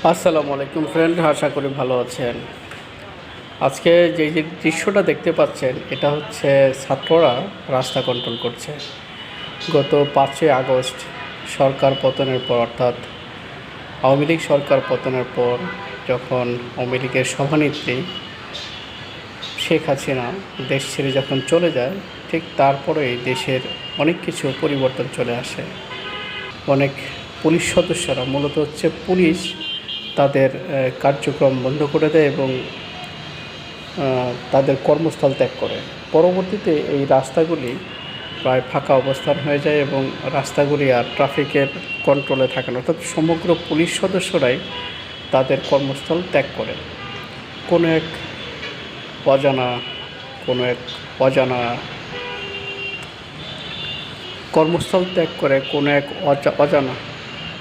আসসালামু আলাইকুম ফ্রেন্ড আশা করি ভালো আছেন। আজকে যে যে দৃশ্যটা দেখতে পাচ্ছেন, এটা হচ্ছে ছাত্ররা রাস্তা কন্ট্রোল করছে। গত পাঁচই আগস্ট সরকার পতনের পর, অর্থাৎ আওয়ামী লীগ সরকার পতনের পর, যখন আওয়ামী লীগের সভানেত্রী শেখ হাসিনা দেশ ছেড়ে যখন চলে যায়, ঠিক তারপরেই দেশের অনেক কিছু পরিবর্তন চলে আসে। অনেক পুলিশ সদস্যরা, মূলত হচ্ছে পুলিশ তাদের কার্যক্রম বন্ধ করে দেয় এবং তাদের কর্মস্থল ত্যাগ করে। পরবর্তীতে এই রাস্তাগুলি প্রায় ফাঁকা অবস্থান হয়ে যায় এবং রাস্তাগুলি আর ট্রাফিকের কন্ট্রোলে থাকে না। অর্থাৎ সমগ্র পুলিশ সদস্যরাই তাদের কর্মস্থল ত্যাগ করে। কোনো এক অজানা, কোনো এক অজানা কর্মস্থল ত্যাগ করে, কোনো এক অজা- অজানা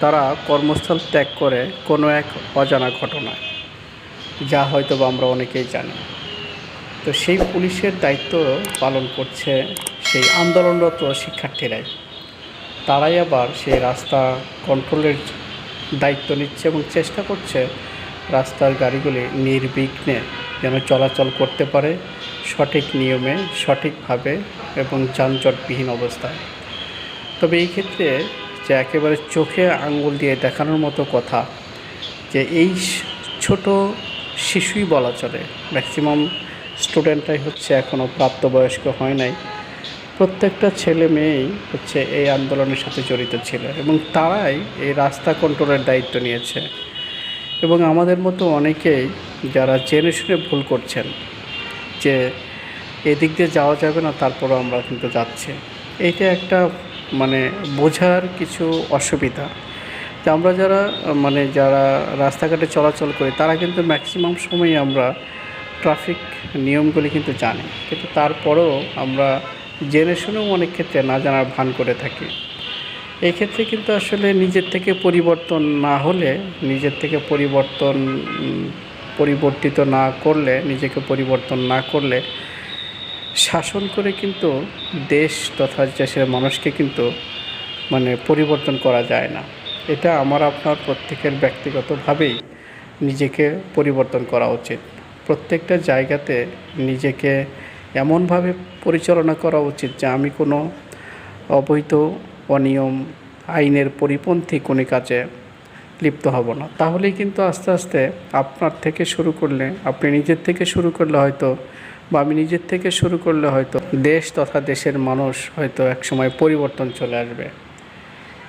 তারা কর্মস্থল ত্যাগ করে কোনো এক অজানা ঘটনায় যা হয়তো বা আমরা অনেকেই জানি। তো সেই পুলিশের দায়িত্ব পালন করছে সেই আন্দোলনরত শিক্ষার্থীরাই। তারাই আবার সেই রাস্তা কন্ট্রোলের দায়িত্ব নিচ্ছে এবং চেষ্টা করছে রাস্তার গাড়িগুলি নির্বিঘ্নে যেন চলাচল করতে পারে সঠিক নিয়মে, সঠিকভাবে এবং যানজটবিহীন অবস্থায়। তবে এই ক্ষেত্রে যে একেবারে চোখে আঙ্গুল দিয়ে দেখানোর মতো কথা যে এই ছোট শিশুই বলা চলে। ম্যাক্সিমাম স্টুডেন্টরাই হচ্ছে এখনও প্রাপ্তবয়স্ক হয় নাই। প্রত্যেকটা ছেলে মেয়েই হচ্ছে এই আন্দোলনের সাথে জড়িত ছিল এবং তারাই এই রাস্তা কন্ট্রোলের দায়িত্ব নিয়েছে। এবং আমাদের মতো অনেকেই যারা জেনে শুনে ভুল করছেন যে এদিক দিয়ে যাওয়া যাবে না, তারপরও আমরা কিন্তু যাচ্ছি। এইটা একটা মানে বোঝার কিছু অসুবিধা। আমরা যারা মানে যারা রাস্তাঘাটে চলাচল করি, তারা কিন্তু ম্যাক্সিমাম সময়ই আমরা ট্রাফিক নিয়মগুলি কিন্তু জানি। কিন্তু তারপরেও আমরা জেনে শুনেও অনেক ক্ষেত্রে না জানার ভান করে থাকি। এক্ষেত্রে কিন্তু আসলে নিজের থেকে পরিবর্তন না হলে, নিজের থেকে পরিবর্তন পরিবর্তিত না করলে, নিজেকে পরিবর্তন না করলে শাসন করে কিন্তু দেশ তথা দেশের মানুষকে কিন্তু মানে পরিবর্তন করা যায় না। এটা আমার, আপনার প্রত্যেকের ব্যক্তিগতভাবেই নিজেকে পরিবর্তন করা উচিত। প্রত্যেকটা জায়গাতে নিজেকে এমনভাবে পরিচালনা করা উচিত যে আমি কোনো অবৈধ, অনিয়ম, আইনের পরিপন্থী কোনো কাজে লিপ্ত হব না। তাহলেই কিন্তু আস্তে আস্তে আপনার থেকে শুরু করলে, আপনি নিজের থেকে শুরু করলে হয়তো বা আমি নিজের থেকে শুরু করলে হয়তো দেশ তথা দেশের মানুষ হয়তো একসময় পরিবর্তন চলে আসবে।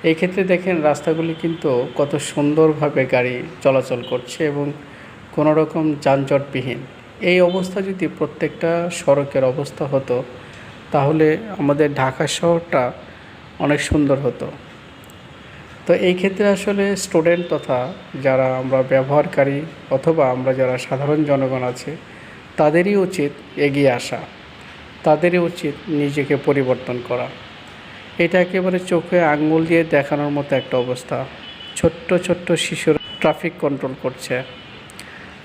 এই ক্ষেত্রে দেখেন, রাস্তাগুলি কিন্তু কত সুন্দরভাবে গাড়ি চলাচল করছে এবং কোনো রকম যানজটবিহীন। এই অবস্থা যদি প্রত্যেকটা সড়কের অবস্থা হতো, তাহলে আমাদের ঢাকা শহরটা অনেক সুন্দর হতো। তো এই ক্ষেত্রে আসলে স্টুডেন্ট তথা যারা আমরা ব্যবহারকারী অথবা আমরা যারা সাধারণ জনগণ আছে তাদেরই উচিত এগিয়ে আসা, তাদেরই উচিত নিজেকে পরিবর্তন করা। এটা একেবারে চোখে আঙ্গুল দিয়ে দেখানোর মতো একটা অবস্থা। ছোট্ট ছোট্ট শিশুর ট্রাফিক কন্ট্রোল করছে।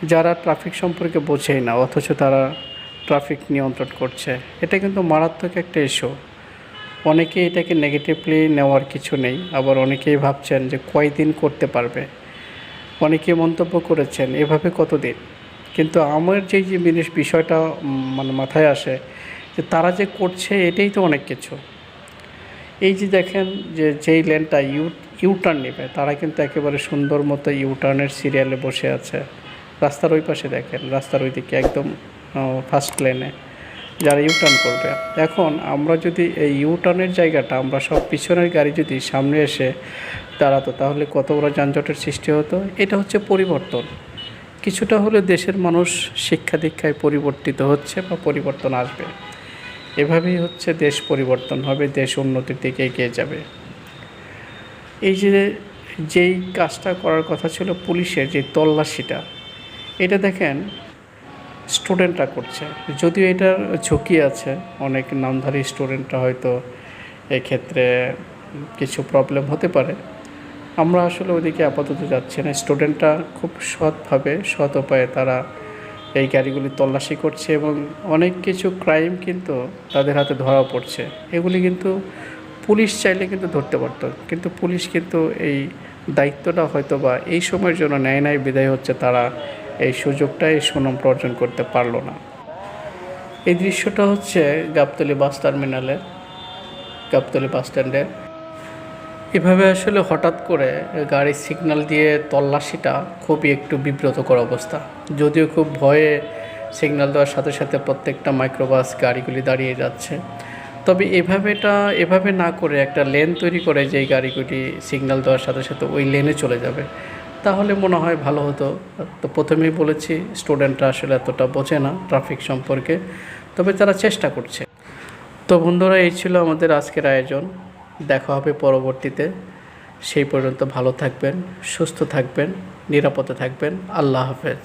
যারা ট্রাফিক সম্পর্কে বোঝেই না, অথচ তারা ট্রাফিক নিয়ন্ত্রণ করছে। এটা কিন্তু মারাত্মক একটা ইস্যু অনেকে এটাকে নেগেটিভলি নেওয়ার কিছু নেই। আবার অনেকেই ভাবছেন যে কয়দিন করতে পারবে? অনেকে মন্তব্য করেছেন, এভাবে কতদিন? কিন্তু আমার যেই যে জিনিস বিষয়টা মানে মাথায় আসে যে তারা যে করছে এটাই তো অনেক কিছু। এই যে দেখেন যে যেই লেনটা ইউ, ইউটার্ন নেবে, তারা কিন্তু একেবারে সুন্দর মতো ইউটার্নের সিরিয়ালে বসে আছে। রাস্তার ওই পাশে দেখেন, রাস্তার ওই দিকে একদম ফার্স্ট লেনে যারা ইউটার্ন করবে। এখন আমরা যদি এই ইউটার্নের জায়গাটা, আমরা সব পিছনের গাড়ি যদি সামনে এসে দাঁড়াতো, তাহলে কত বড় যানজটের সৃষ্টি হতো? এটা হচ্ছে পরিবর্তন। কিছুটা হলে দেশের মানুষ শিক্ষা দীক্ষায় পরিবর্তিত হচ্ছে বা পরিবর্তন আসবে। এভাবেই হচ্ছে দেশ পরিবর্তন হবে, দেশ উন্নতির দিকে এগিয়ে যাবে। এই যে, যেই কাজটা করার কথা ছিল পুলিশের যে তল্লাশিটা, এটা দেখেন স্টুডেন্টরা করছে। যদিও এটার ঝুঁকি আছে, অনেক নামধারী স্টুডেন্টরা হয়তো এক্ষেত্রে কিছু প্রবলেম হতে পারে। আমরা আসলে ওদিকে আপাতত যাচ্ছি না। স্টুডেন্টরা খুব সৎভাবে, সৎ উপায়ে তারা এই গাড়িগুলি তল্লাশি করছে এবং অনেক কিছু ক্রাইম কিন্তু তাদের হাতে ধরা পড়ছে। এগুলি কিন্তু পুলিশ চাইলে কিন্তু ধরতে পারতো, কিন্তু পুলিশ কিন্তু এই দায়িত্বটা হয়তো বা এই সময়ের জন্য নেয় নাই, বিদায় হচ্ছে তারা এই সুযোগটা এই সুনাম অর্জন করতে পারল না। এই দৃশ্যটা হচ্ছে গাবতলি বাস টার্মিনালের গাবতলি বাস স্ট্যান্ডের এভাবে আসলে হঠাৎ করে গাড়ির সিগন্যাল দিয়ে তল্লাশিটা খুবই একটু বিব্রতকর অবস্থা। যদিও খুব ভয়ে সিগন্যাল দেওয়ার সাথে সাথে প্রত্যেকটা মাইক্রোবাস গাড়িগুলি দাঁড়িয়ে যাচ্ছে। তবে এভাবেটা, এভাবে না করে একটা লেন তৈরি করে যেই গাড়িগুলি সিগন্যাল দেওয়ার সাথে সাথে ওই লেনে চলে যাবে, তাহলে মনে হয় ভালো হতো। তো প্রথমেই বলেছি স্টুডেন্টরা আসলে এতটা বোঝে না ট্রাফিক সম্পর্কে, তবে তারা চেষ্টা করছে। তো বন্ধুরা, এই ছিল আমাদের আজকের আয়োজন। দেখা হবে পরবর্তীতে। সেই পর্যন্ত ভালো থাকবেন সুস্থ থাকবেন নিরাপদে থাকবেন। আল্লাহ হাফেজ।